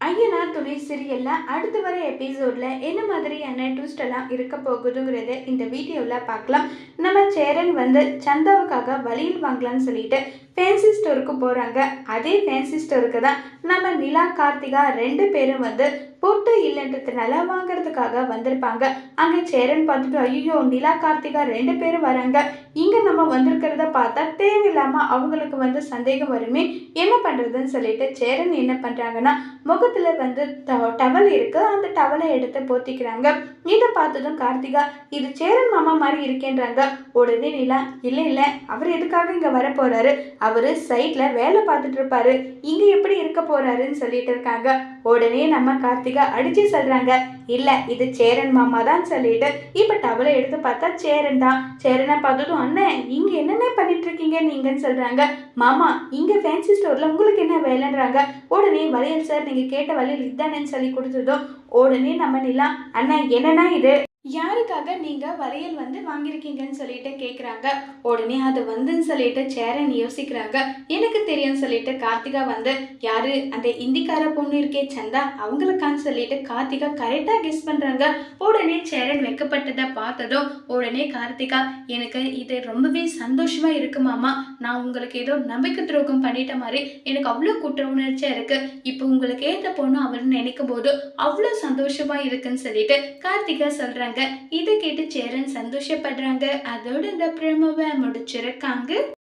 ஐயனார் துணை சீரியல்ல அடுத்து வர எபிசோட்ல என்ன மாதிரியான ட்விஸ்ட் எல்லாம் இருக்க போகுதுங்கிறத இந்த வீடியோவில் பார்க்கலாம். நம்ம சேரன் வந்து சந்தாவுக்காக வழியில் வாங்கலாம்னு சொல்லிட்டு ஃபேன்சி ஸ்டோருக்கு போகிறாங்க அதே ஃபேன்சி ஸ்டோருக்கு தான் நம்ம நிலா கார்த்திகா ரெண்டு பேரும் வந்து பொட்டு இல்லைன்றதுனால வாங்குறதுக்காக வந்திருப்பாங்க. அங்கே சேரன் பார்த்துட்டு ஐயோ நிலா கார்த்திகா ரெண்டு பேரும் வராங்க. இங்கே நம்ம வந்திருக்கிறத பார்த்தா தேவையில்லாமல் அவங்களுக்கு வந்து சந்தேகம் வருமே என்ன பண்ணுறதுன்னு சொல்லிட்டு சேரன் என்ன பண்ணுறாங்கன்னா முகத்தில் வந்து டவல் இருக்கு. அந்த டவலை எடுத்து போத்திக்கிறாங்க. இதை பார்த்ததும் கார்த்திகா இது சேரன் மாமா மாதிரி இருக்கேன்றாங்க. உடனே நிலா இல்லை இல்லை. அவர் எதுக்காக இங்கே வர போறாரு? அவர் சைட்டில் வேலை பார்த்துட்டு இருப்பாரு. இங்கே எப்படி இருக்க போறாருன்னு சொல்லிட்டு இருக்காங்க. உடனே நம்ம கார்த்திகா அடிச்சு சொல்றாங்க. இல்லை இது சேரன் மாமா தான் சொல்லிட்டு. இப்போ டவலை எடுத்து பார்த்தா சேரன் தான். சேரனை பார்த்ததும் அண்ணன் இங்கே என்னென்ன பண்ணிட்டு இருக்கீங்க நீங்கன்னு சொல்றாங்க. மாமா இங்கே ஃபேன்சி ஸ்டோரில் உங்களுக்கு என்ன வேலைன்றாங்க? உடனே வளையல் சார் நீங்கள் கேட்ட வளையல் இதுதானேன்னு சொல்லி கொடுத்ததும் உடனே நம்ம நிலா அண்ணா என்னன்னா இது? யாருக்காக நீங்கள் வளையல் வந்து வாங்கியிருக்கீங்கன்னு சொல்லிட்டு கேட்குறாங்க உடனே அது வந்துன்னு சொல்லிட்டு சேரன் யோசிக்கிறாங்க. எனக்கு தெரியும்னு சொல்லிட்டு கார்த்திகா வந்து யாரு? அந்த இந்திக்கார பொண்ணு இருக்கே சந்தா அவங்களுக்கான்னு சொல்லிட்டு கார்த்திகா கரெக்டாக கெஸ் பண்ணுறாங்க உடனே சேரன் வெக்கப்பட்டதை பார்த்ததும் உடனே கார்த்திகா எனக்கு இது ரொம்பவே சந்தோஷமாக இருக்கு மாமா. நான் உங்களுக்கு ஏதோ நம்பிக்கை துரோகம் பண்ணிட்ட மாதிரி எனக்கு அவ்வளோ குற்ற உணர்ச்சியாக இருக்குது இப்போ உங்களுக்கு ஏற்ற பொண்ணு அவள்னு நினைக்கும் போது அவ்வளோ சந்தோஷமாக இருக்குன்னு சொல்லிட்டு கார்த்திகா சொல்கிறாங்க இதை கேட்டு சேரன் சந்தோஷப்படுறாங்க. அதோட இந்த பிரமவை முடிச்சிருக்காங்க.